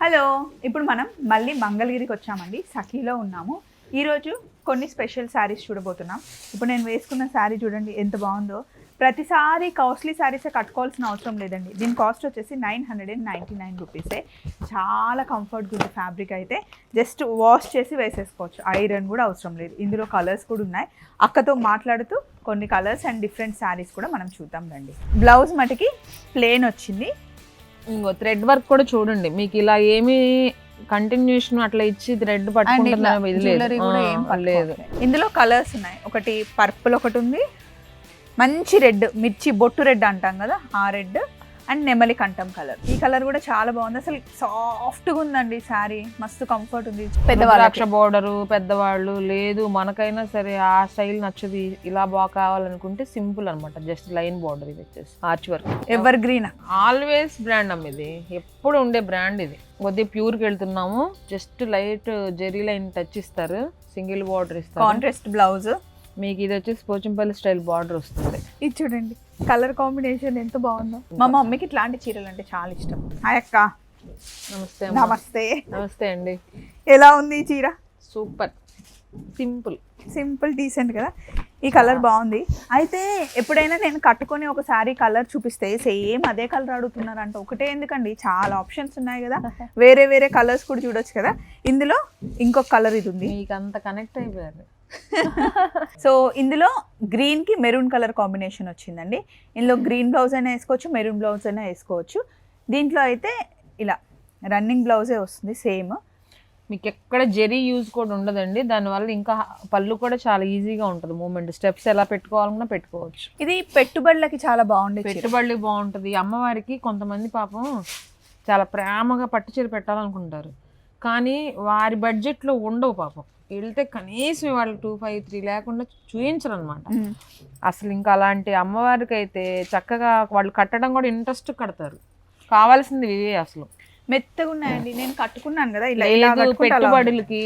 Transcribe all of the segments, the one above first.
Hello ఇప్పుడు మనం మళ్ళీ మంగళగిరికి వచ్చామండి. సఖీలో ఉన్నాము. ఈరోజు కొన్ని స్పెషల్ శారీస్ చూడబోతున్నాం. ఇప్పుడు నేను వేసుకున్న శారీ చూడండి ఎంత బాగుందో. ప్రతిసారి కాస్ట్లీ శారీసే కట్టుకోవాల్సిన అవసరం లేదండి. దీని కాస్ట్ వచ్చేసి nine hundred and ninety nine రూపీసే. చాలా కంఫర్ట్గా ఉంది ఫ్యాబ్రిక్ అయితే. జస్ట్ వాష్ చేసి వేసేసుకోవచ్చు. ఐరన్ కూడా అవసరం లేదు. ఇందులో కలర్స్ కూడా ఉన్నాయి. అక్కతో మాట్లాడుతూ కొన్ని కలర్స్ అండ్ డిఫరెంట్ శారీస్ కూడా మనం చూద్దాం రండి. బ్లౌజ్ మటుకి ప్లేన్ వచ్చింది. ఇంకో థ్రెడ్ వర్క్ కూడా చూడండి. మీకు ఇలా ఏమి కంటిన్యూషన్ అట్లా ఇచ్చి థ్రెడ్ పట్టుకుంటున్నా. ఇందులో కలర్స్ ఉన్నాయి. ఒకటి పర్పుల్ ఒకటి ఉంది. మంచి రెడ్ మిర్చి బొట్టు రెడ్ అంటాం కదా ఆ రెడ్ అండ్ నెమలి కంఠం కలర్. ఈ కలర్ కూడా చాలా బాగుంది. అసలు సాఫ్ట్గా ఉందండి శారీ. మస్తు కంఫర్ట్ ఉంది. ద్రాక్ష పెద్దవాళ్ళకి బోర్డర్ పెద్దవాళ్ళు లేదు. మనకైనా సరే ఆ స్టైల్ నచ్చదు. ఇలా బాగా కావాలనుకుంటే సింపుల్ అన్నమాట. జస్ట్ లైన్ బోర్డర్ ఇది వచ్చేసి. Arch work. Evergreen always brand అమ్మ ఇది. ఎప్పుడు ఉండే బ్రాండ్ ఇది. కొద్దిగా ప్యూర్కి వెళ్తున్నాము. Just light zari line touch ఇస్తారు. సింగిల్ బార్డర్ ఇస్తారు. కాంట్రాస్ట్ బ్లౌజ్ మీకు ఇది వచ్చేసి పోచంపల్లి స్టైల్ బార్డర్ వస్తుంది. ఇది చూడండి కలర్ కాంబినేషన్ ఎంత బాగుందో. మా మమ్మీకి ఇట్లాంటి చీరలు అంటే చాలా ఇష్టం. హాయ్ అక్క. నమస్తే. నమస్తే. నమస్తే అండి. ఎలా ఉంది ఈ చీర? సూపర్. సింపుల్. సింపుల్ డీసెంట్ కదా? ఈ కలర్ బాగుంది. అయితే ఎప్పుడైనా నేను కట్టుకొని ఒక శారీ కలర్ చూపిస్తే సేమ్ అదే కలర్ అడుగుతున్నారంట. ఒకటే ఎందుకండి? చాలా ఆప్షన్స్ ఉన్నాయి కదా. వేరే వేరే కలర్స్ కూడా చూడొచ్చు కదా. ఇందులో ఇంకొక కలర్ ఇది ఉంది. మీకు అంత కనెక్ట్ అయిపోయారు. సో ఇందులో గ్రీన్కి మెరూన్ కలర్ కాంబినేషన్ వచ్చిందండి. ఇందులో గ్రీన్ బ్లౌజ్ అయినా వేసుకోవచ్చు మెరూన్ బ్లౌజ్ అయినా వేసుకోవచ్చు. దీంట్లో అయితే ఇలా రన్నింగ్ బ్లౌజే వస్తుంది సేమ్ మీకు ఎక్కడ జెరీ యూజ్ కూడా ఉండదండి. దానివల్ల ఇంకా పళ్ళు కూడా చాలా ఈజీగా ఉంటుంది. మూమెంట్ స్టెప్స్ ఎలా పెట్టుకోవాలన్నా పెట్టుకోవచ్చు. ఇది పెట్టుబడులకి చాలా బాగుండే చీర. పెట్టుబడి బాగుంటుంది. అమ్మవారికి కొంతమంది పాపం చాలా ప్రేమగా పట్టు చీర పెట్టాలనుకుంటారు. కానీ వారి బడ్జెట్లో ఉండవు పాపం. వెళ్తే కనీసం వాళ్ళు టూ ఫైవ్ త్రీ లేకుండా చూయించరు అనమాట. అసలు ఇంకా అలాంటి అమ్మవారికి అయితే చక్కగా వాళ్ళు కట్టడం కూడా ఇంట్రెస్ట్ కడతారు. కావాల్సింది ఇవే అసలు. మెత్తగా ఉన్నాయండి. నేను కట్టుకున్నాను కదా ఇలా. పెట్టుబడులకి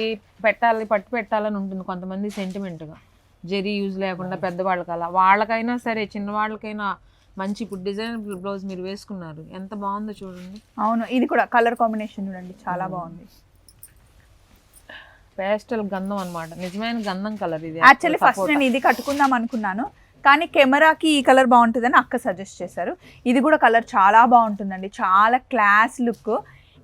పెట్టాలి పట్టు పెట్టాలని ఉంటుంది కొంతమంది సెంటిమెంట్గా జెరీ యూజ్ లేకుండా పెద్దవాళ్ళకి అలా. వాళ్ళకైనా సరే చిన్నవాళ్ళకైనా మంచి ఇప్పుడు డిజైన్ బ్లౌజ్ మీరు వేసుకున్నారు. ఎంత బాగుందో చూడండి. అవును ఇది కూడా కలర్ కాంబినేషన్ చూడండి చాలా బాగుంది. పేస్టల్ గంధం అన్నమాట. నిజమైన గంధం కలర్ ఇది. యాక్చువల్లీ ఫస్ట్ నేను ఇది కట్టుకుందాం అనుకున్నాను. కానీ కెమెరాకి ఈ కలర్ బాగుంటుందని అక్క సజెస్ట్ చేశారు. ఇది కూడా కలర్ చాలా బాగుంటుందండి. చాలా క్లాస్ లుక్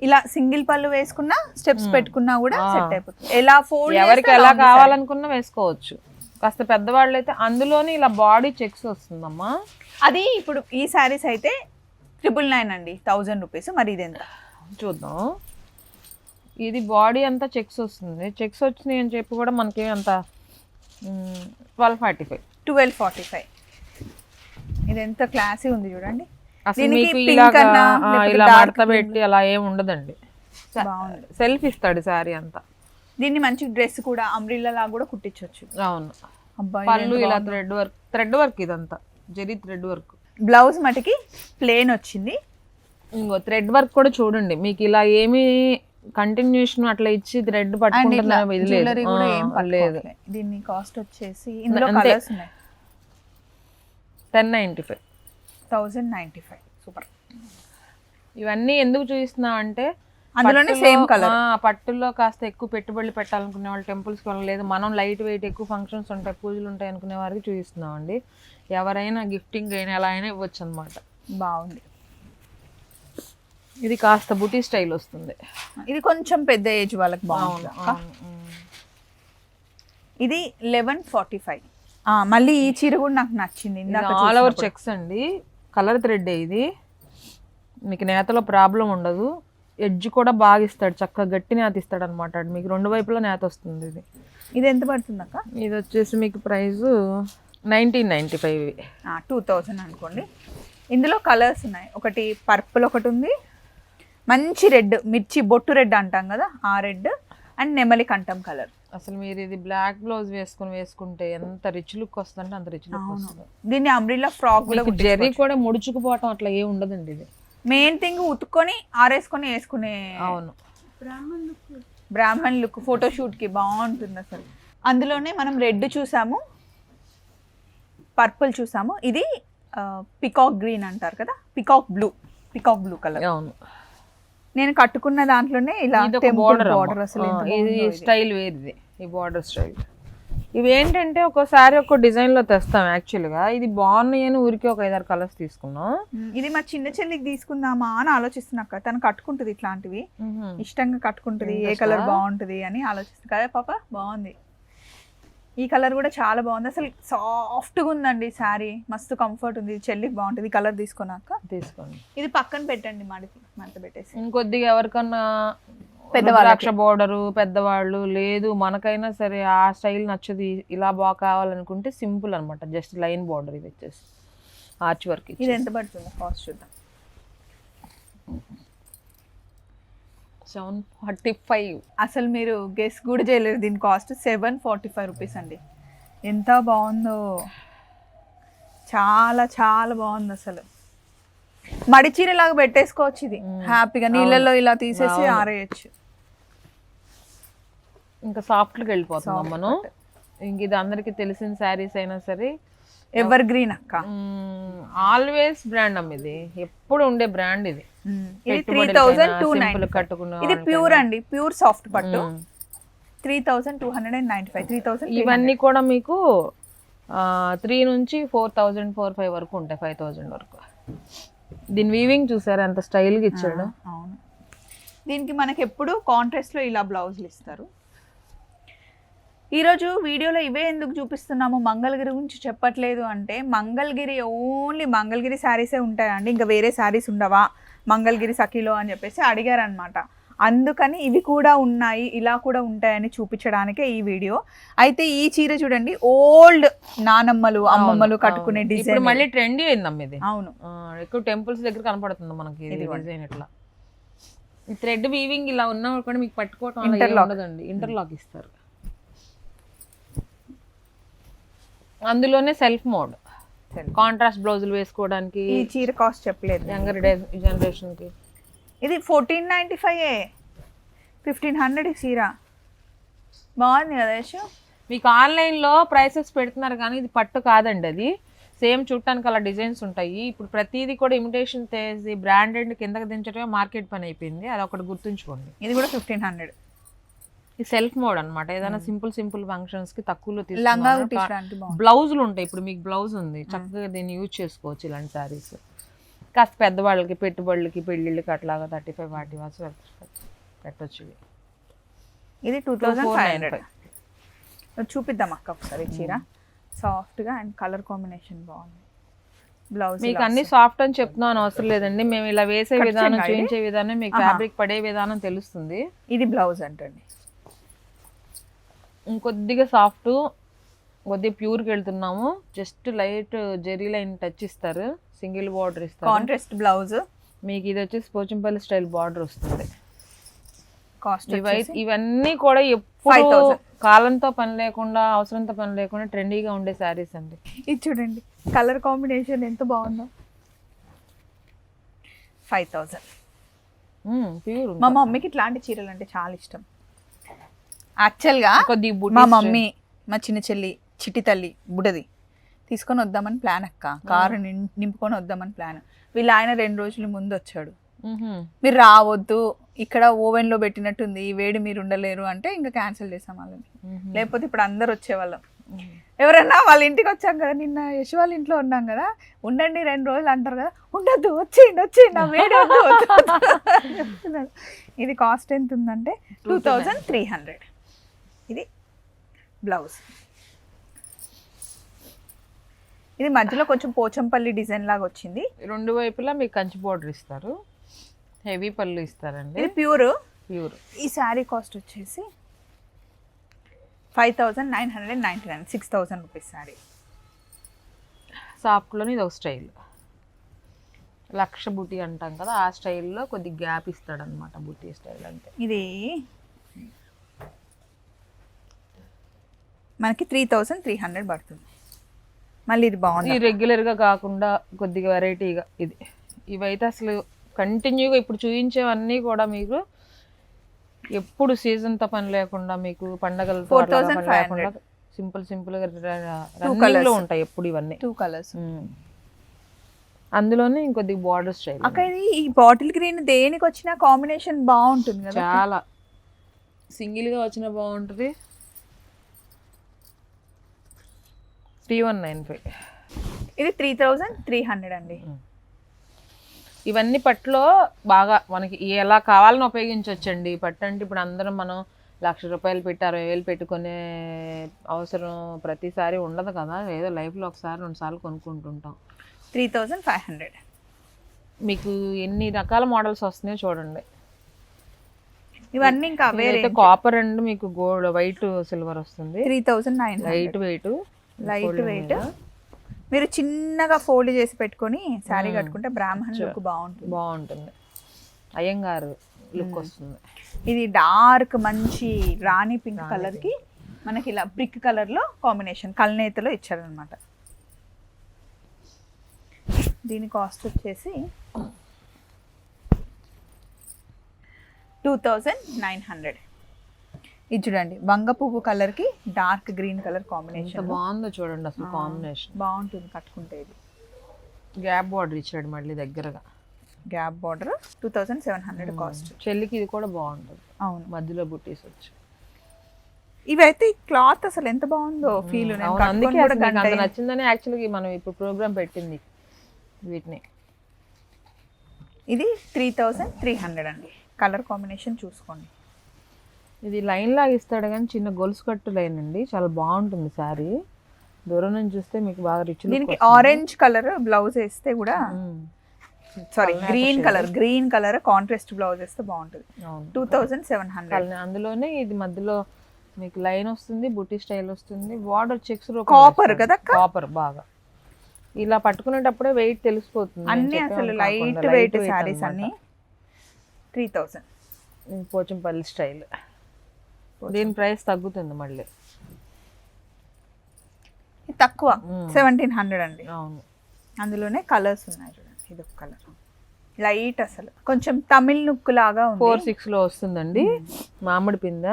ఇలా సింగిల్ పళ్ళు వేసుకున్నా స్టెప్స్ Hmm. పెట్టుకున్నా కూడా. సెట్ అయిపోతుంది. ఎలా ఫోల్డ్ ఎవరికి ఎలా కావాలనుకున్నా వేసుకోవచ్చు. కాస్త పెద్దవాళ్ళు అయితే అందులోనే ఇలా బాడీ చెక్స్ వస్తుందమ్మా. అది ఇప్పుడు ఈ శారీస్ అయితే ట్రిపుల్ నైన్ అండి. థౌజండ్ రూపీస్ మరి ఇది ఎంత? చూద్దాం. ఇది బాడీ అంతా చెక్స్ వస్తుంది. చెక్స్ వచ్చినాయి అని చెప్పి కూడా మనకి అంత twelve forty five twelve forty five ఇది ఎంత క్లాసీ ఉంది చూడండి. అసలు మీకు ఇలా మడత పెట్టి అలా ఏం ఉండదండి. సెల్ఫ్ ఇస్తాడు శారీ అంతా. దీన్ని మంచి డ్రెస్ కూడా అంబ్రిల్లా లాగా కూడా కుట్టించవచ్చు. అవును. పళ్ళు ఇలా థ్రెడ్ వర్క్ థ్రెడ్ వర్క్ ఇదంతా. జరీ థ్రెడ్ వర్క్ బ్లౌజ్ మటుకి ప్లేన్ వచ్చింది. ఇంకో థ్రెడ్ వర్క్ కూడా చూడండి. మీకు ఇలా ఏమి కంటిన్యూషన్ అట్లా ఇచ్చి థ్రెడ్ పట్టుకుంటున్నా లేదు. దీన్ని కాస్ట్ వచ్చేసి ఇందులో. కలర్స్ ఉన్నాయి. Ten ninety five thousand ninety five super ఇవన్నీ ఎందుకు చూపిస్తున్నా అంటే అందులోనే సేమ్ కలర్ పట్టులో కాస్త ఎక్కువ పెట్టుబడులు పెట్టాలనుకునే వాళ్ళు టెంపుల్స్కి వెళ్ళడం లేదు మనం లైట్ వెయిట్ ఎక్కువ ఫంక్షన్స్ ఉంటాయి పూజలు ఉంటాయి అనుకునే వారికి చూపిస్తున్నాం అండి ఎవరైనా గిఫ్టింగ్ అయినా ఎలా అయినా ఇవ్వచ్చు అనమాట బాగుంది. ఇది కాస్త బుటీ స్టైల్ వస్తుంది. ఇది కొంచెం పెద్ద ఏజ్ వాళ్ళకి బాగుంది. ఇది లెవెన్ ఫార్టీ ఫైవ్. మళ్ళీ ఈ చీర కూడా నాకు నచ్చింది ఆల్ ఓవర్. చెక్స్ అండి. కలర్ థ్రెడ్ ఇది. మీకు నేతలో ప్రాబ్లం ఉండదు. ఎడ్జ్ కూడా బాగా ఇస్తాడు చక్కగా గట్టి నేత ఇస్తాడు అనమాట మీకు రెండు వైపులా నేత వస్తుంది ఇది. ఇది ఎంత పడుతుంది అక్క? ఇది వచ్చేసి మీకు price nineteen ninety five two thousand అనుకోండి. ఇందులో కలర్స్ ఉన్నాయి. ఒకటి పర్పుల్ ఒకటి ఉంది మంచి రెడ్ మిర్చి బొట్టు రెడ్ అంటాం కదా ఆ రెడ్ అండ్ నెమలి కంఠం కలర్. అసలు మీరు ఇది బ్లాక్ బ్లౌజ్ వేసుకుని వేసుకుంటే ఎంత రిచ్ లుక్ వస్తుందంటే అంత రిచ్ లుక్ వస్తుంది. దీన్ని అంబ్రిల్లా ఫ్రాక్ కూడా జెర్రీ కూడా ముడుచుకుపోవటం అట్లా ఏం ఉండదండి ఇది. మెయిన్ థింగ్ ఉతుక్కొని ఆరేసుకొని వేసుకునే అవును. బ్రాహ్మణ్ లుక్. ఫోటోషూట్కి బాగుంటుంది అసలు. అందులోనే మనం రెడ్ చూసాము పర్పుల్ చూసాము. ఇది పికాక్ గ్రీన్ అంటారు కదా peacock blue peacock blue colour అవును. నేను కట్టుకున్న దాంట్లోనే ఇలా బార్డర్ బార్డర్ అసలు ఇది. స్టైల్ వేరిది. ఈ బార్డర్ స్టైల్ ఇవి ఏంటంటే ఒక్కోసారి ఒక డిజైన్లో తెస్తాం యాక్చువల్గా. ఇది బాగున్నాయి అని ఊరికి ఒక ఐదారు కలర్స్ తీసుకున్నాం. ఇది మా చిన్న చెల్లికి తీసుకుందామా అని ఆలోచిస్తున్నాక తను కట్టుకుంటుంది ఇట్లాంటివి. ఇష్టంగా కట్టుకుంటుంది ఏ కలర్ బాగుంటుంది అని ఆలోచిస్తుంది. కదా పాప? బాగుంది. ఈ కలర్ కూడా చాలా బాగుంది. అసలు సాఫ్ట్గా ఉందండి శారీ. మస్తు కంఫర్ట్ ఉంది. చెల్లికి బాగుంటుంది. ఈ కలర్ తీసుకున్నాక తీసుకోండి. ఇది పక్కన పెట్టండి మడికి. మంట పెట్టేసి ఇంకొద్దిగా ఎవరికన్నా పెద్దవాళ్ళకి. ద్రాక్ష బోర్డరు పెద్దవాళ్ళు లేదు మనకైనా సరే ఆ స్టైల్ నచ్చదు. ఇలా బాగా కావాలనుకుంటే సింపుల్ అన్నమాట. జస్ట్ లైన్ బోర్డర్ ఇది వచ్చేసి. ఆర్చ్ వర్క్ ఇది ఎంత పడుతుంది కాస్ట్ చూద్దాం. Seven forty five. అసలు మీరు గెస్ కూడా చేయలేరు దీని cost seven forty five rupees అండి. ఎంత బాగుందో. చాలా చాలా బాగుంది అసలు. మడి చీరలాగా పెట్టేసుకోవచ్చు ఇది. హ్యాపీగా నీళ్ళల్లో ఇలా తీసేసి ఆరేయచ్చు. ఇంకా సాఫ్ట్కి వెళ్ళిపోతున్నాం మనం. ఇంక ఇది అందరికీ తెలిసిన శారీస్ అయినా సరే. ఎవర్ గ్రీన్ అక్క ఆల్వేస్ బ్రాండ్ అమ్మ ఇది. ఎప్పుడు ఉండే బ్రాండ్ ఇది. ఇది త్రీ థౌజండ్ టూ కట్టుకునే ఇది ప్యూర్ అండి ప్యూర్ సాఫ్ట్ పట్టు. Three thousand two hundred and ninety five three thousand ఇవన్నీ కూడా మీకు త్రీ నుంచి ఫోర్ థౌజండ్ ఫోర్ ఫైవ్ వరకు ఉంటాయి ఫైవ్ థౌజండ్ వరకు. దీని వీవింగ్ చూసారా? ఎంత స్టైల్గా ఇచ్చాడు. అవును. దీనికి మనకి ఎప్పుడు కాంట్రాస్ట్లో ఇలా బ్లౌజులు ఇస్తారు. ఈరోజు వీడియోలో ఇవే ఎందుకు చూపిస్తున్నాము మంగళగిరి గురించి చెప్పట్లేదు అంటే మంగళగిరి ఓన్లీ మంగళగిరి శారీసే ఉంటాయండి. ఇంకా వేరే శారీస్ ఉండవా? మంగళగిరి సఖీలో అని చెప్పేసి అడిగారనమాట అందుకని ఇవి కూడా ఉన్నాయి ఇలా కూడా ఉంటాయని చూపించడానికే ఈ వీడియో. అయితే ఈ చీర చూడండి ఓల్డ్ నానమ్మలు అమ్మమ్మలు కట్టుకునే డిజైన్ మళ్ళీ ట్రెండీ అయిందమ్మ ఇది. అవును. ఎక్కువ టెంపుల్స్ దగ్గర కనపడుతుంది మనకి డిజైన్ ఇట్లా. ఈ థ్రెడ్ వీవింగ్ ఇలా ఉన్నా కూడా మీకు పట్టుకోవటం ఇంటర్లాక్ ఇస్తారు. అందులోనే సెల్ఫ్ మోడ్. కాంట్రాస్ట్ బ్లౌజులు వేసుకోవడానికి ఈ చీర కాస్ట్ చెప్పలేదు యంగర్ జనరేషన్కి ఇది fourteen ninety five fifteen hundred ఈ చీర. బాగుంది కదా యశు? మీకు ఆన్లైన్లో ప్రైసెస్ పెడుతున్నారు కానీ ఇది పట్టు కాదండి అది. సేమ్ చూడటానికి అలా డిజైన్స్ ఉంటాయి. ఇప్పుడు ప్రతిదీ కూడా ఇమిటేషన్ చేసి బ్రాండెడ్ కిందకి దించడమే మార్కెట్ పని అయిపోయింది. అది ఒకటి గుర్తుంచుకోండి. ఇది కూడా ఫిఫ్టీన్ హండ్రెడ్. ఈ సెల్ఫ్ మోడ్ అన్నమాట. ఏదైనా సింపుల్ సింపుల్ ఫంక్షన్స్కి తక్కువలో తీసుకున్నాను. బ్లౌజులు ఉంటాయి. ఇప్పుడు మీకు బ్లౌజ్ ఉంది. చక్కగా దీన్ని యూజ్ చేసుకోవచ్చు ఇలాంటి శారీస్ కాస్త పెద్దవాళ్ళకి పెట్టుబడులకి పెళ్ళిళ్ళకి అట్లాగా థర్టీ ఫైవ్ ఫార్టీ వాట్స్ పెట్టచ్చు ఇది టూ థౌజండ్ ఫైవ్ 2495. హండ్రెడ్ చూపిద్దాం అక్క ఒకసారి చీర. సాఫ్ట్గా అండ్ కలర్ కాంబినేషన్ బాగుంది. బ్లౌజ్ మీకు అన్ని సాఫ్ట్ అని చెప్తున్నాను అవసరం లేదండి. మేము ఇలా వేసే విధానం? చూపించే విధానం మీకు ఫ్యాబ్రిక్ పడే విధానం తెలుస్తుంది. ఇది బ్లౌజ్ అంటండి. ఇంకొద్దిగా సాఫ్ట్ కొద్దిగా ప్యూర్కి వెళ్తున్నాము. Just light zari line touch ఇస్తారు. సింగిల్ బార్డర్ ఇస్తారు. Contrast blouse. మీకు ఇది వచ్చేసి పోచంపల్లి స్టైల్ బార్డర్ వస్తుంది. కాస్ట్ ఇవై ఇవన్నీ కూడా ఎప్పుడు 5000. కాలంతో పని లేకుండా అవసరంతో పని లేకుండా ట్రెండీగా ఉండే శారీస్ అండి. ఇది చూడండి. కలర్ కాంబినేషన్ ఎంత బాగుందో. ఫైవ్ థౌజండ్ ప్యూర్ మా మమ్మీకి ఇట్లాంటి చీరలు అంటే చాలా ఇష్టం. యాక్చువల్గా కొద్ది మా మమ్మీ మా చిన్న చెల్లి చిట్టి తల్లి బుడది తీసుకొని వద్దామని ప్లాన్ అక్క. కారు నిం- నింపుకొని వద్దామని ప్లాన్. వీళ్ళు ఆయన రెండు రోజుల ముందు వచ్చాడు. మీరు రావద్దు. ఇక్కడ ఓవెన్లో పెట్టినట్టుంది. ఈ వేడి మీరు ఉండలేరు అంటే ఇంకా క్యాన్సిల్ చేసాం వాళ్ళని. లేకపోతే ఇప్పుడు అందరు వచ్చేవాళ్ళం. ఎవరన్నా వాళ్ళ ఇంటికి వచ్చాం కదా నిన్న యశ్ వాళ్ళ ఇంట్లో ఉన్నాం కదా ఉండండి రెండు రోజులు అంటారు కదా ఉండద్దు వచ్చేయండి వచ్చేయండి నా వేడి. ఇది కాస్ట్ ఎంత ఉందంటే టూ థౌజండ్ త్రీ హండ్రెడ్. ఇది బ్లౌజ్. ఇది మధ్యలో కొంచెం పోచంపల్లి డిజైన్ లాగా వచ్చింది. రెండు వైపులా మీకు కంచి బార్డర్ ఇస్తారు. హెవీ పళ్ళు ఇస్తారండి. ఇది ప్యూర్ ప్యూర్ ఈ శారీ కాస్ట్ వచ్చేసి five thousand nine hundred ninety nine six thousand rupees sari. సాఫ్ట్లోని ఇది ఒక స్టైల్ లక్ష బుటీ అంటాం కదా ఆ స్టైల్లో కొద్ది గ్యాప్ ఇస్తాడు అనమాట బుటీ స్టైల్ అంటే. ఇది మనకి త్రీ థౌజండ్ త్రీ హండ్రెడ్ పడుతుంది. మళ్ళీ ఇది బాగుంది? ఈ రెగ్యులర్గా కాకుండా కొద్దిగా వెరైటీగా ఇది. ఇవైతే అసలు కంటిన్యూగా ఇప్పుడు చూపించేవన్నీ కూడా మీకు ఎప్పుడు సీజన్తో పని లేకుండా మీకు పండగలతో అట్లా పని 4500. లేకుండా సింపుల్ సింపుల్గా రన్నింగ్లో ఉంటాయి ఎప్పుడు ఇవన్నీ. Two colours. అందులోనే ఇంకొద్ది బార్డర్ స్టైల్ అక్క ఇది ఈ బాటిల్ గ్రీన్ దేనికి వచ్చిన కాంబినేషన్ బాగుంటుంది కదా చాలా. సింగిల్గా వచ్చిన బాగుంటుంది. Three one nine five. ఇది త్రీ థౌజండ్ త్రీ హండ్రెడ్ అండి. ఇవన్నీ పట్టులో బాగా మనకి ఎలా కావాలని ఉపయోగించవచ్చండి పట్టు అంటే ఇప్పుడు అందరం మనం లక్ష రూపాయలు పెట్టి అరవై వేలు పెట్టుకునే అవసరం ప్రతిసారి ఉండదు కదా. ఏదో లైఫ్లో ఒకసారి రెండు సార్లు కొనుక్కుంటుంటాం. Three thousand five hundred. మీకు ఎన్ని రకాల మోడల్స్ వస్తున్నాయో చూడండి. ఇవన్నీ ఇంకా అయితే కాపర్ అండ్ మీకు గోల్డ్ వైట్ సిల్వర్ వస్తుంది. Three thousand nine light weight. Light weight మీరు చిన్నగా ఫోల్డ్ చేసి పెట్టుకొని శారీ కట్టుకుంటే బ్రాహ్మణ్ లుక్ బాగుంటుంది. బాగుంటుంది. అయ్యంగారు లుక్ వస్తుంది. ఇది డార్క్ మంచి రాణి పింక్ కలర్కి మనకి ఇలా బ్రిక్ కలర్లో కాంబినేషన్ కల్నేతలో ఇచ్చారనమాట దీని కాస్ట్ వచ్చేసి టూ థౌజండ్ నైన్ హండ్రెడ్ ఇది చూడండి వంగ పువ్వు కలర్కి డార్క్ గ్రీన్ కలర్ కాంబినేషన్ బాగుందో చూడండి అసలు కాంబినేషన్ బాగుంటుంది కట్టుకుంటే ఇది. గ్యాప్ బార్డర్ ఇచ్చాడు మళ్ళీ దగ్గరగా. Gap border two thousand seven hundred cost చెల్లికి ఇది కూడా బాగుంటుంది. అవును. మధ్యలో బుట్టీస్ వచ్చి. ఇవైతే క్లాత్ అసలు ఎంత బాగుందో ఫీల్ అవును, అందుకే అంత. నచ్చిందని యాక్చువల్గా మనం ఇప్పుడు ప్రోగ్రామ్ పెట్టింది వీటిని. ఇది త్రీ థౌజండ్ త్రీ హండ్రెడ్ అండి. కలర్ కాంబినేషన్ చూసుకోండి. ఇది లైన్ లాగా ఇస్తాడు కానీ చిన్న గొలుసు కట్టు లైన్ అండి. చాలా బాగుంటుంది శారీ. దూరం నుంచి చూస్తే మీకు బాగా రిచ్ దీనికి ఆరెంజ్ కలర్ బ్లౌజ్ వేస్తే కూడా sari green colour green colour contrast blouse వేస్తే బాగుంటుంది. టూ థౌజండ్ సెవెన్ హండ్రెడ్ అందులోనే ఇది మధ్యలో మీకు లైన్ వస్తుంది బుట్టి స్టైల్ వస్తుంది బార్డర్ చెక్స్ Copper కదా? కాపర్ బాగా. ఇలా పట్టుకునేటప్పుడే వెయిట్ తెలిసిపోతుంది. నేను అన్ని అసలు లైట్ వెయిట్ శారీస్. అన్ని. Three thousand Pochampalli style. దీని ప్రైస్ తగ్గుతుంది మళ్ళీ. తక్కువ. సెవెంటీన్ హండ్రెడ్ అండి. అవును. అందులోనే కలర్స్ ఉన్నాయి చూడండి. ఇది ఒక కలర్. లైట్ అసలు. కొంచెం తమిళ్ లుక్ లాగా ఫోర్ ఉంది. సిక్స్లో వస్తుందండి. మామిడి పింద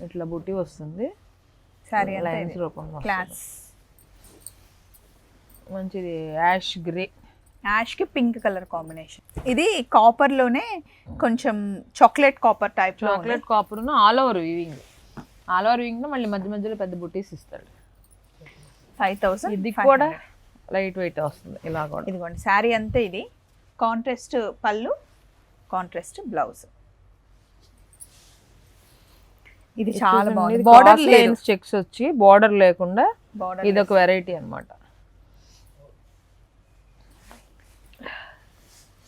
ఇట్లా బుట్టి వస్తుంది. శారీ లైన్స్ రూపంలో. క్లాస్ మంచిది యాష్ గ్రే. యాష్కి పింక్ కలర్ కాంబినేషన్. ఇది కాపర్లోనే కొంచెం chocolate copper type chocolate copper all over weaving all over weaving మళ్ళీ మధ్య మధ్యలో పెద్ద బుట్టీస్ ఇస్తాడు. ఫైవ్ థౌసండ్ ఇది కూడా లైట్ వెయిట్ వస్తుంది ఇలా కూడా. ఇదిగోండి శారీ అంతే ఇది. కాంట్రాస్ట్ పళ్ళు కాంట్రాస్ట్ బ్లౌజ్ ఇది చాలా బాగుంది. బార్డర్ లైన్స్ చెక్స్ వచ్చి బార్డర్ లేకుండా ఇది ఒక వెరైటీ అన్నమాట.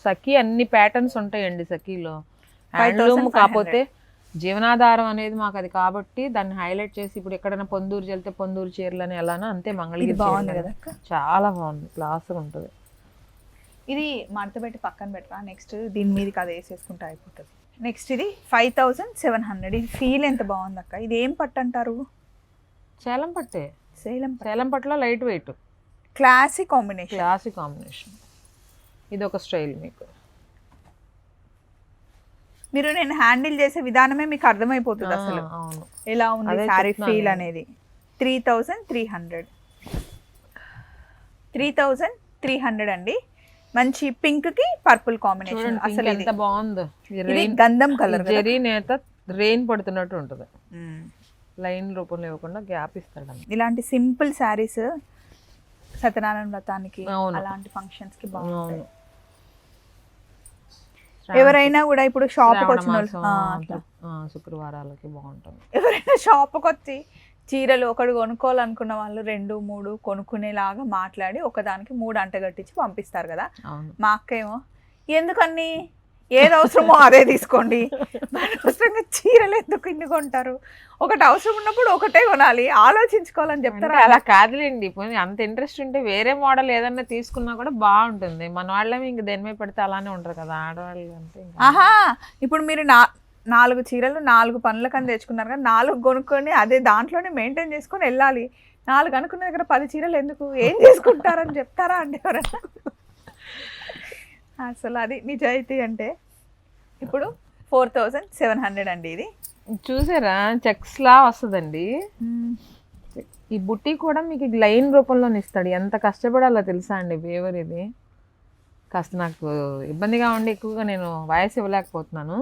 సఖీ అన్ని ప్యాటర్న్స్ ఉంటాయండి సఖీలో. హ్యాండ్లూమ్ కాకపోతే జీవనాధారం అనేది మాకు అది కాబట్టి దాన్ని హైలైట్ చేసి ఇప్పుడు ఎక్కడైనా పొందూరు వెళ్తే పొందూరు చీరలు అని ఎలానో అంతే మంగళగిరి బాగుంది కదా చాలా బాగుంది. క్లాస్ ఉంటుంది. ఇది మడత పెట్టి పక్కన పెట్టరా నెక్స్ట్ దీని మీదకి అది వేసేసుకుంటే అయిపోతుంది. నెక్స్ట్ ఇది ఫైవ్ థౌసండ్ సెవెన్ హండ్రెడ్ ఇది ఫీల్ ఎంత బాగుంది అక్క? ఇది ఏం పట్టు అంటారు? సేలం పట్టే. సేలం సేలం పట్టులో light weight classic combination classy combination ఇది ఒక స్టైల్ మీకు. మీరు నేను హ్యాండిల్ చేసే విధానమే మీకు అర్థమైపోతుంది అసలు. ఎలా ఉంది శారీ ఫీల్. అనేది? Three thousand three hundred. Three thousand three hundred అండి. మంచి పింక్కి పర్పుల్ కాంబినేషన్. అసలు ఎంత బాగుందో. ఇది గంధం కలర్ జెరీ నేత రెయిన్ పడుతున్నట్టు ఉంటుంది. లైన్ రూపంలో ఇవ్వకుండా గ్యాప్ ఇస్తాడు ఇలాంటి సింపుల్ శారీస్ సత్యనారాయణ వ్రతానికి. అలాంటి ఫంక్షన్స్కి బాగుంటాయి. ఎవరైనా కూడా ఇప్పుడు షాప్ వచ్చిన శుక్రవారాలకి బాగుంటుంది. ఎవరైనా షాప్కి వచ్చి చీరలు ఒకడు కొనుక్కోవాలనుకున్న వాళ్ళు రెండు మూడు కొనుక్కునేలాగా మాట్లాడి ఒకదానికి మూడు అంటగట్టించి పంపిస్తారు కదా. మా అక్క ఏమో ఎందుకని ఏది అవసరమో అదే తీసుకోండి. అనవసరంగా చీరలు ఎందుకు ఇన్ని కొంటారు? ఒకటి అవసరం ఉన్నప్పుడు ఒకటే కొనాలి. ఆలోచించుకోవాలని చెప్తారా? అంటే అలా కాదులేండి. అంత ఇంట్రెస్ట్ ఉంటే వేరే మోడల్ ఏదన్నా తీసుకున్నా కూడా బాగుంటుంది. మన వాళ్ళమే ఇంక దేని మీద పెడితే అలానే ఉంటారు కదా ఆడవాళ్ళు అంటే. ఆహా! ఇప్పుడు మీరు నా నాలుగు చీరలు నాలుగు పనులకని తెచ్చుకున్నారు కదా నాలుగు కొనుక్కొని అదే దాంట్లోనే మెయింటైన్ చేసుకొని వెళ్ళాలి. నాలుగు అనుకున్న దగ్గర పది చీరలు ఎందుకు? ఏం చేసుకుంటారని చెప్తారా అండి ఎవరైనా? అసలు అది నిజాయితీ అంటే ఇప్పుడు ఫోర్ థౌజండ్ సెవెన్ హండ్రెడ్ అండి ఇది. చూసారా? చెక్స్ లా వస్తుందండి. ఈ బుట్టి కూడా మీకు లైన్ రూపంలోనే ఇస్తాడు. ఎంత కష్టపడాలో తెలుసా అండి వేవర్ ఇది? కాస్త నాకు ఇబ్బందిగా ఉండి ఎక్కువగా నేను వాయిస్ ఇవ్వలేకపోతున్నాను.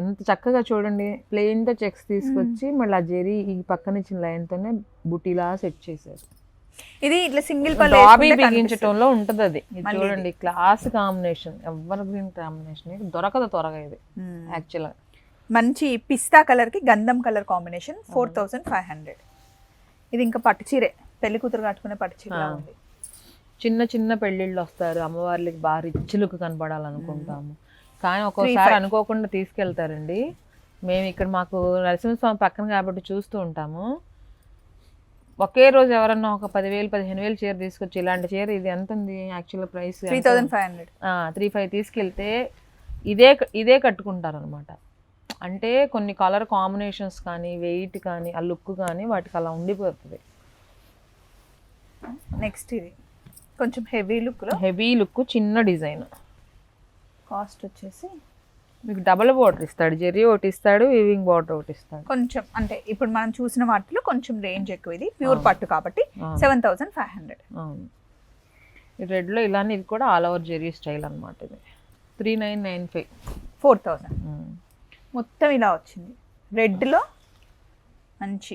ఎంత చక్కగా చూడండి. ప్లెయిన్తో చెక్స్ తీసుకొచ్చి మళ్ళీ ఆ జెరీ ఈ పక్కన ఇచ్చిన లైన్తోనే బుటీలా సెట్ చేశారు. ఇది ఇట్లా సింగిల్ డాబీ బిగించటంలో ఉంటది అది ఇది. చూడండి class combination ever green combination దొరకదు త్వరగా ఇది యాక్చువల్గా మంచి పిస్తా కలర్కి గంధం colour combination four thousand five hundred ఇది ఇంకా పట్టు చీరే పెళ్ళి కూతురు కట్టుకునే పట్టు చీర. ఉంది చిన్న చిన్న పెళ్ళిళ్ళు వస్తారు అమ్మవార్లకి బాగా రిచ్ లుక్ కనపడాలనుకుంటాము. కానీ ఒక్కోసారి అనుకోకుండా తీసుకెళ్తారండి. మేము ఇక్కడ మాకు నరసింహస్వామి పక్కన కాబట్టి చూస్తూ ఉంటాము. ఒకే రోజు ఎవరన్నా ఒక పదివేలు పదిహేను వేలు చీర తీసుకొచ్చి ఇలాంటి చీర ఇది ఎంత ఉంది actual price three thousand five hundred. Three five తీసుకెళ్తే ఇదే ఇదే కట్టుకుంటారు అనమాట అంటే కొన్ని కలర్ కాంబినేషన్స్ కానీ వెయిట్ కానీ ఆ లుక్ కానీ వాటికి అలా ఉండిపోతుంది. నెక్స్ట్ ఇది. కొంచెం హెవీ లుక్ హెవీ లుక్ చిన్న డిజైన్. కాస్ట్ వచ్చేసి మీకు డబల్ బార్డర్ ఇస్తాడు జెర్రీ ఒకటి ఇస్తాడు వీవింగ్ బార్డర్ ఒకటి ఇస్తాడు. కొంచెం అంటే ఇప్పుడు మనం చూసిన వాటిలో కొంచెం రేంజ్ ఎక్కువ ఇది. ప్యూర్ పట్టు కాబట్టి. సెవెన్ థౌసండ్ ఫైవ్ హండ్రెడ్ అవును. ఈ రెడ్లో ఇలానే ఇది కూడా ఆల్ ఓవర్ జెర్రీ స్టైల్ అనమాట ఇది. Three nine nine five four thousand మొత్తం ఇలా వచ్చింది. రెడ్లో మంచి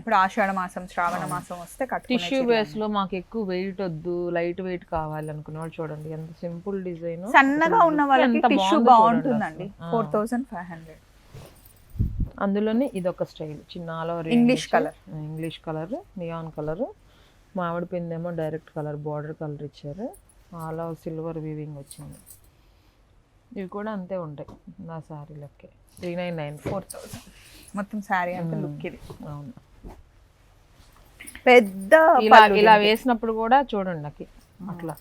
ఇప్పుడు ఆషాఢ మాసం శ్రావణ మాసం వస్తే టిష్యూ బేస్లో మాకు ఎక్కువ వెయిట్ వద్దు లైట్ వెయిట్ కావాలి అనుకునే వాళ్ళు చూడండి ఎంత సింపుల్ డిజైన్ సన్నగా ఉన్న వాళ్ళకి టిష్యూ బాగుంటుందండి. ఫోర్ థౌసండ్ ఫైవ్ హండ్రెడ్ అందులోనే ఇది ఒక స్టైల్ చిన్న all over English colour. English colour neon colour మామిడి పిందేమో డైరెక్ట్ కలర్ బార్డర్ కలర్ ఇచ్చారు. ఆల్ ఓవర్ సిల్వర్ వీవింగ్ వచ్చింది. ఇవి కూడా అంతే ఉంటాయి నా శారీలకి three nine nine four thousand మొత్తం శారీ అంతా లుక్ ఇది. అవును. పెద్ద ఇలా ఇలా. వేసినప్పుడు కూడా చూడండి నాకు. అట్లా.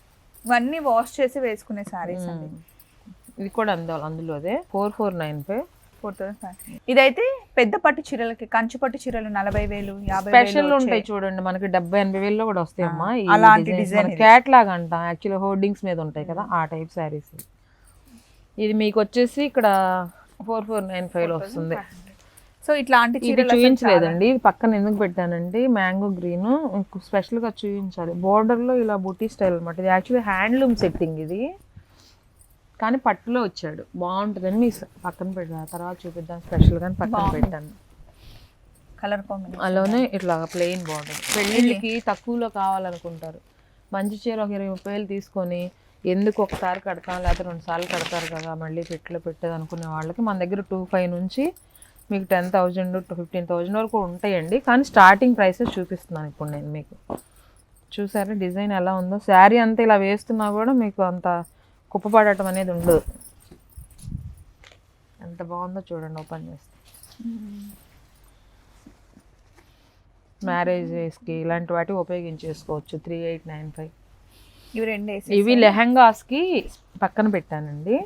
ఇవన్నీ వాష్ చేసి వేసుకునే శారీస్ అండి. ఇది కూడా అందు అందులోదే four four nine five four thousand five. ఇదైతే పెద్ద పట్టు చీరలకి కంచు పట్టు చీరలు నలభై వేలు యాభై స్పెషల్ వేలు ఉంటాయి చూడండి. మనకి డెబ్బై ఎనభై వేల్లో కూడా వస్తాయి అమ్మా. అలాంటి ఇది. క్యాట్ లాగా అంటాం. యాక్చువల్లీ హోర్డింగ్స్ మీద ఉంటాయి కదా ఆ టైప్ శారీస్ ఇది మీకు వచ్చేసి ఇక్కడ ఫోర్ ఫోర్ నైన్ ఫైవ్ వస్తుంది. సో ఇట్లాంటి చీరలు చూపించలేదండి పక్కన ఎందుకు పెట్టానంటే మ్యాంగో గ్రీన్. స్పెషల్గా చూపించాలి బోర్డర్లో ఇలా బూటీ స్టైల్ అనమాట ఇది యాక్చువల్లీ హ్యాండ్లూమ్ సెట్టింగ్ ఇది. కానీ పట్టులో వచ్చాడు. బాగుంటుందని మీ పక్కన పెట్టా. తర్వాత చూపిద్దాం స్పెషల్గా పక్కన. పెట్టాను. కలర్ కాంబినేషన్ అలానే ఇట్లా ప్లెయిన్ బార్డర్ పెళ్ళిళ్ళకి తక్కువలో కావాలనుకుంటారు. మంచి చీర ఒక ఇరవై ముప్పై వేలు తీసుకొని ఎందుకు ఒకసారి కడతాం? లేకపోతే రెండు సార్లు కడతారు కదా? మళ్ళీ పెట్టిలో పెట్టేది అనుకునే వాళ్ళకి మన దగ్గర టూ ఫైవ్ నుంచి మీకు ten thousand to fifteen thousand వరకు ఉంటాయండి. కానీ స్టార్టింగ్ ప్రైసెస్ చూపిస్తున్నాను ఇప్పుడు నేను మీకు. చూసారా డిజైన్ ఎలా ఉందో? శారీ అంతా ఇలా వేస్తున్నా కూడా మీకు అంత కుప్పపడటం అనేది ఉండదు. ఎంత బాగుందో చూడండి ఓపెన్ చేస్తే. మ్యారేజెస్కి ఇలాంటి వాటి ఉపయోగించేసుకోవచ్చు. Three eight nine five. ఇవి రెండు ఇవి లెహంగాస్కి పక్కన పెట్టానండి.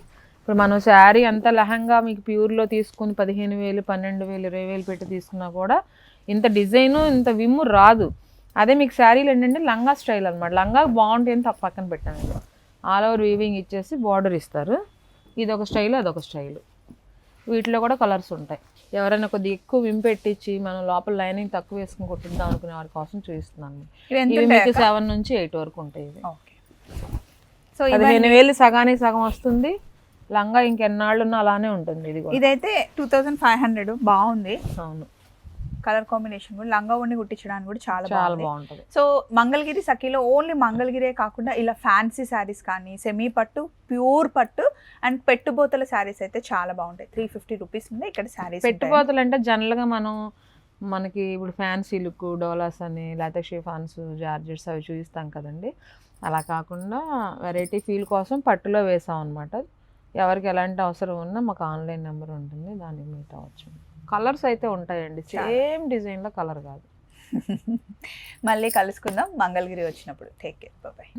ఇప్పుడు మనం శారీ అంతా లెహంగా మీకు ప్యూర్లో తీసుకుని పదిహేను వేలు పన్నెండు వేలు ఇరవై వేలు పెట్టి తీసుకున్నా కూడా ఇంత డిజైను ఇంత విమ్ము రాదు. అదే మీకు శారీలు ఏంటంటే లంగా స్టైల్ అనమాట లంగా బాగుంటాయి అని పక్కన పెట్టాను ఆల్ ఓవర్ వీవింగ్ ఇచ్చేసి బార్డర్ ఇస్తారు. ఇది ఒక స్టైల్ అదొక స్టైల్. వీటిలో కూడా కలర్స్ ఉంటాయి. ఎవరైనా కొద్దిగా ఎక్కువ విమ్ పెట్టించి మనం లోపల లైనింగ్ తక్కువ వేసుకుని కుట్టిద్దాం అనుకునే వారి కోసం చూపిస్తున్నాను ఇవి మీకు సెవెన్ నుంచి ఎయిట్ వరకు ఉంటాయి ఓకే. సో పదిహేను వేలు సగానికి సగం వస్తుంది. లంగా ఇంకెన్నాళ్ళున్నా అలానే ఉంటుంది ఇది కూడా. ఇదైతే టూ థౌసండ్ ఫైవ్ హండ్రెడ్ బాగుంది. అవును. కలర్ కాంబినేషన్ కూడా లంగా ఉండి కుట్టించడానికి కూడా చాలా చాలా బాగుంటది. సో మంగళగిరి సఖీలో ఓన్లీ మంగళగిరే కాకుండా ఇలా ఫ్యాన్సీ శారీస్ కానీ సెమీ పట్టు ప్యూర్ పట్టు అండ్ పెట్టుబోతల శారీస్ అయితే చాలా బాగుంటాయి. త్రీ ఫిఫ్టీ రూపీస్ ఉంది ఇక్కడ శారీస్ పెట్టుబోతలు అంటే జనరల్గా మనం మనకి ఇప్పుడు ఫ్యాన్సీ లుక్ డోలాస్ అని లేకపోతే షిఫాన్స్ జార్జెట్స్ అవి చూపిస్తాం కదండి. అలా కాకుండా వెరైటీ ఫీల్ కోసం పట్టులో వేసాం అనమాట ఎవరికి ఎలాంటి అవసరం ఉన్నా మాకు ఆన్లైన్ నెంబర్ ఉంటుంది దానికి మీట్ అవ్వచ్చు. కలర్స్ అయితే ఉంటాయండి సేమ్ డిజైన్లో కలర్ కాదు. మళ్ళీ కలుసుకుందాం మంగళగిరి వచ్చినప్పుడు. Take care bye.